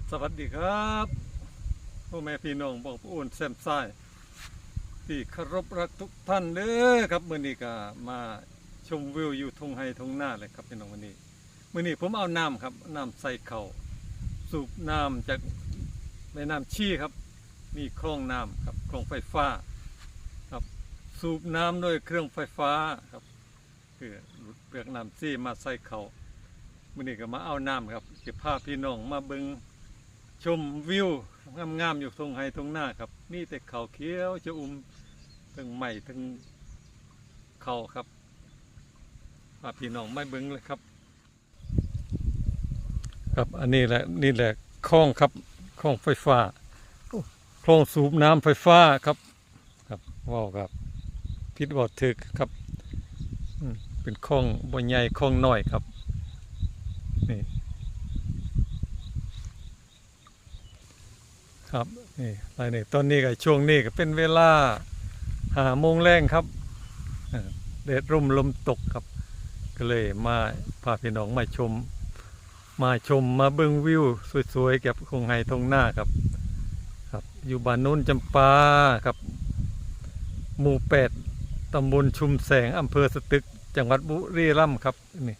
กสวัสดีครับพ่อแม่พี่น้องบอกผู้อุ่นแซมซ้ายที่เคารพรักทุกท่านเด้อครับมื้อนี้ก็มาชมวิวอยู่ทงไฮทงหน้าเลยครับพี่น้องวันนี้มื้อนี้ผมเอาน้ำครับน้ำใส่เข่าสูบน้ำจากแม่น้ำชีครับ มีคลองน้ำครับคลองไฟฟ้าครับสูบน้ำด้วยเครื่องไฟฟ้าครับคือเปลือกน้ำซีมาใส่เข่ามื่อนี้ก็มาเอาน้ำครับจะพาพี่น้องมาเบิง ชมวิวงามๆอยู่ตรงไฮตรงหน้าครับ นี่แต่เขาเขียวจะอุ้มทั้งใหม่ทั้งเขาครับพาพี่น้องไมาเบิ้งเลยครับ ครับอันนี้แหละนี่แหละคลองครับคลองไฟฟ้าคลองสูบน้ำไฟฟ้าครับ ครับว้าวครับพิดวอดถึกครับเป็นคลองบ่ใหญ่คลองน้อยครับนี่ ครับนี่รายนึ่ตอนนี้ก็ช่วงนี้ก็เป็นเวลาหาโมงแรงครับเดดร่มลมตกครับ ก็เลยมาพาพี่น้องมาชม มาชมมาเบิ้งวิว สวยๆกับคงไฮทงหน้าครับ ครับ อยู่บ้านโน้นจำปาครับ หมู่แปดตำบลชุมแสงอำเภอสตึก จังหวัดบุรีรัมย์ครับนี่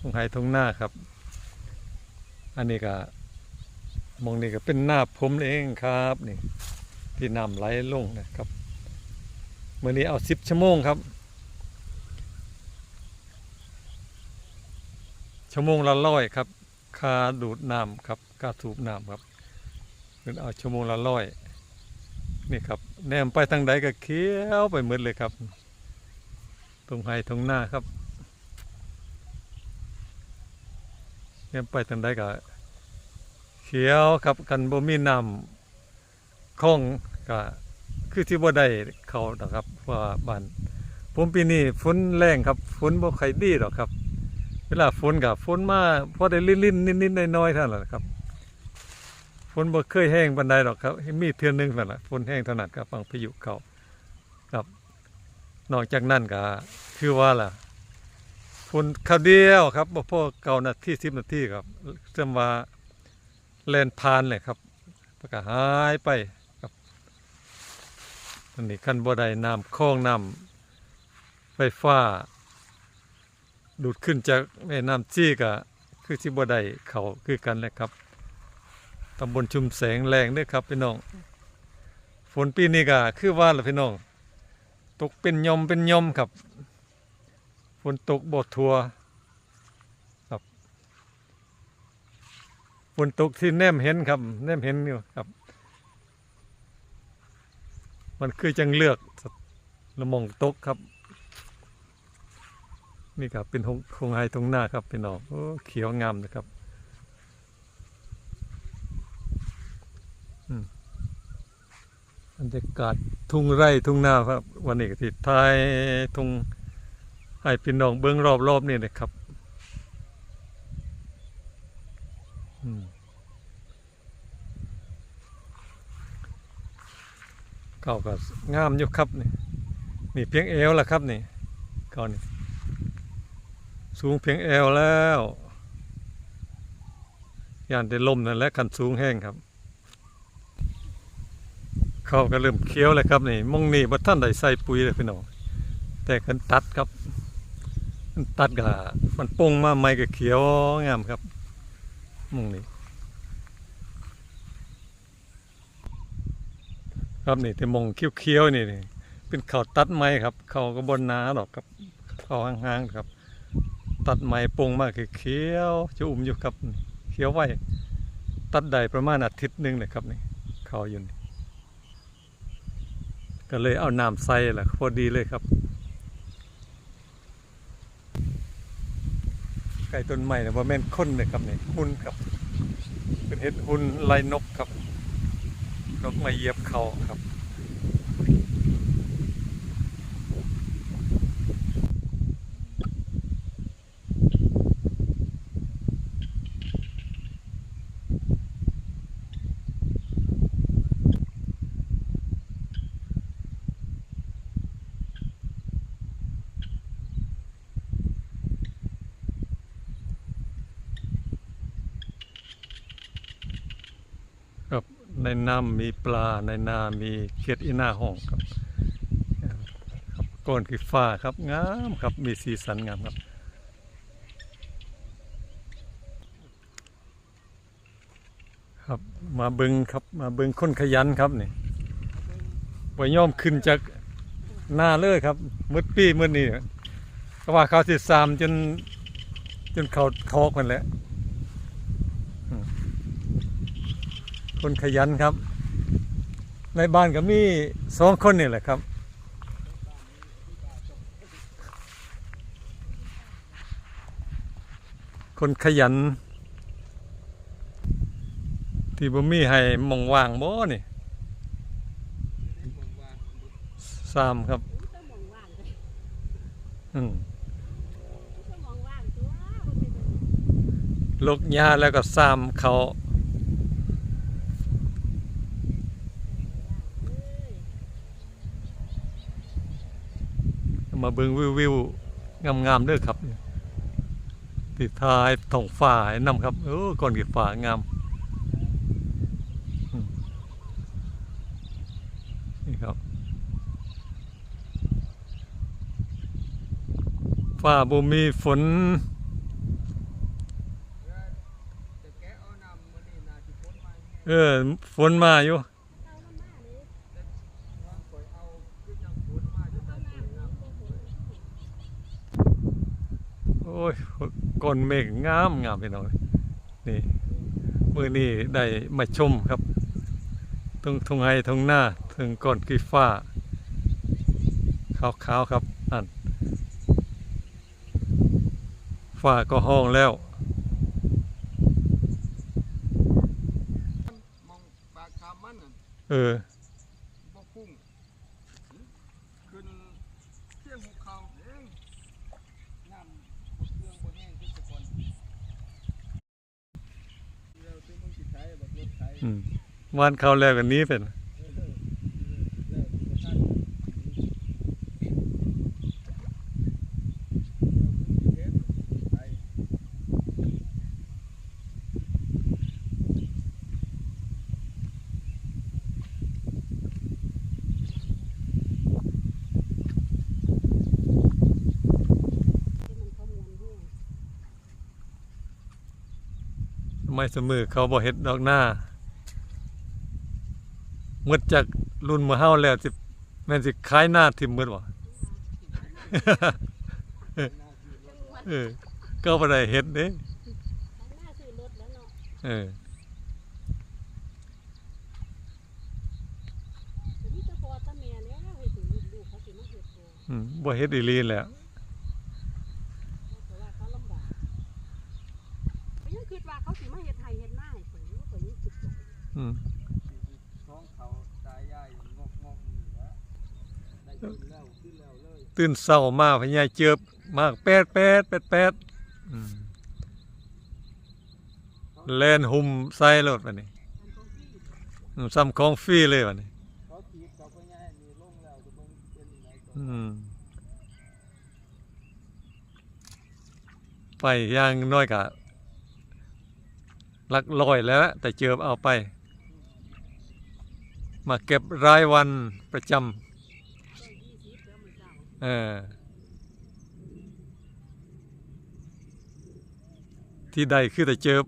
ทงไฮทงหน้าครับ อันนี้ก็ มองนี่ก็เป็นหน้าผมเองครับนี่ที่น้ำไหลลงนะครับเมื่อนี้เอาสิบชั่วโมงครับ ชั่วโมงละร้อยครับคาดูดน้ำครับคาสูบน้ำครับเป็นเอาชั่วโมงละร้อยนี่ครับแนมไปทางใดก็เขียวไปหมดเลยครับ ตรงไฮตรงหน้าครับเนี่ยไปทางใดก็ เขียวครับกันบ่มีน้ำคลองก็คือที่บ่ได้เขาดอกครับเพราะว่าบ้านผมปีนี้ฝนแรงครับฝนบ่ค่ดีดอกครับ เวลาฝนก็ฝนมาพอได้ลิ่นๆนิดๆน้อยๆเท่านั้นแหละครับฝนบ่เคยแห้งปานใดดอกครับมีเทือนึงนั่นแหละฝนแห้งเท่านั้นครับฟังพายุเขาครับนอกจากนั้นก็คือว่าล่ะฝนคราวเดียวครับบ่พอเก่านาทีสิบนาทีครับจำว่า แลนพานเลยครับแล้วก็หายไปครับอันนี้ขั้นบ่ได้น้ำคลองน้ำไฟฟ้า ดูดขึ้นจากแม่น้ำจี้ก็คือที่บ่ได้เขาคือกันเลยครับตำบลชุมแสงแรงเด้อครับพี่น้อง ฝนปีนี้ก็คือว่าล่ะพี่น้อง ตกเป็นยมเป็นยมครับ ฝนตกบดทัวครับ ฝนตกที่แนมเห็นครับ แนมเห็นอยู่ครับ มันคือจังเลือกละมองตกครับ นี่ครับเป็นหงคงไฮตรงหน้าครับพี่น้องโอ้เขียวงามนะครับบรรยากาศทุ่งไร่ทุ่งนาครับ วันนี้ก็ที่ท้ายทุ่งให้พี่น้องเบิ้องรอบๆนี่นะครับ เก่าก็งามอยู่ครับนี่นี่เพียงเอวแล้วครับนี่เก่านี่สูงเพียงเอวแล้วย่านได้ลมนั่นแหละคันสูงแห้งครับ เขาก็เริ่มเคี้ยวแล้วครับนี่มองนี่บ่ท่านได้ใส่ปุ๋ยเลยพี่น้องแต่กันตัดครับมันตัดกะมันปงมาใหม่ก็เขียวงามครับมุงนี่ ครับนี่ที่มงเขี้ยวๆนี่นเป็นเขาวตัดไม้ครับ เขาก็บนนาดอกครับเขาห่างๆครับ ตัดไม้ปงมากคือเขี้ยวจะอุ่มอยู่ครับเขี้ยวไว้ตัดได้ประมาณอาทิตย์หนึงเลยครับนี่เขาอยู่นี่ก็เลยเอาน้ำใส่แหละพอดีเลยครับไก่ต้นใหม่เนี่ยว่าแม่นค้นเลยครับนี่หุ่นครับ เป็นเห็ดหุ่นลายนกครับ นกมาเยียบเขาครับ ในน้ำมีปลาในนามีเขียดอีหน้าห้องครับครับก้อนคือฟ้าครับงามครับมีสีสันงามครับครับมาเบิงครับมาเบิงคนขยันครับนี่บ่ยอมขึ้นจากหน้าเลยครับมืดปีมืดนี่ก็ว่าเขาสิสามจนจนเขาคอกมันแหล้ว คนขยันครับ ในบ้านก็มีสองคนนี่แหละครับ คนขยัน ที่บ่มีให้หมองว่างบ่นี่สามครับก็มองว่างเลยอืมก็มองว่างตัวมันเป็นแบบลกหญ้าแล้วก็สามเขา เอ้ย มาเบิ่งวิววิวงามๆเด้อครับติดท้ายท้องฟ้าให้นำครับโอ้ก่อนกี่ฟ้างามนี่ครับฟ้าบ่มีฝนเออฝนมาอยู่ เอามันมาเลย วางข่อยเอาคือจังพ้นมาอยู่ เอา แต่ น้ำ น้ นี่โอ้โห โอ้ยก้อนเมฆงามงามพี่น้องนี่มือนี้ได้มาชมครับตรงทุงไห้ทุงหน้าถึงก้อนกีฟ้าขาวๆครับนั่นฟ้าก็ห้องแล้วเออ บ่พุ่งขึ้นเที่ยงหุบเขาเองน้ำบ่เครื่องบ่แห้งคือแต่ก่อนแล้วที่มึงสิใช้บักรถไถ อืม วันเขาแล้วกันนี้เป็นไม่เสมอเขาบ่เห็ดดอกหน้า หมดจากรุ่นมือเฮาแล้วสิแม่นสิขายหน้าทิ่มหมดบ่จังหวะเออก็บ่ได้เฮ็ดเด้ทางหน้าซื้อรถแล้วเนาะเออแต่นี่จะพอตาแม่แล้วเฮ็ดให้ลูกๆเขาสิมาเฮ็ดตัวอืมบ่เฮ็ดอีหลีแหล้วเพราะว่าเขาลำบากก็ยังคิดว่าเขาสิมาเฮ็ดไห้เฮ็ดหน้าให้ข่อยอยู่ข่อยยังคิดอยู่อืม ท้องเขาตายายงอกงอกๆนี่แหละ ตื่นเศร้ามากพญาเจอบมากแปดแปดแปดแปดแลนหุ่มไซรถวันนี้ซ้ำของฟรีเลยวันนี้ไปยังน้อยกะลักลอยแล้ว แต่เจอเอาไป มาเก็บรายวันประจำ ต้นยี่สิบแล้วมื้อ เออ ที่ใดคือแต่เจอ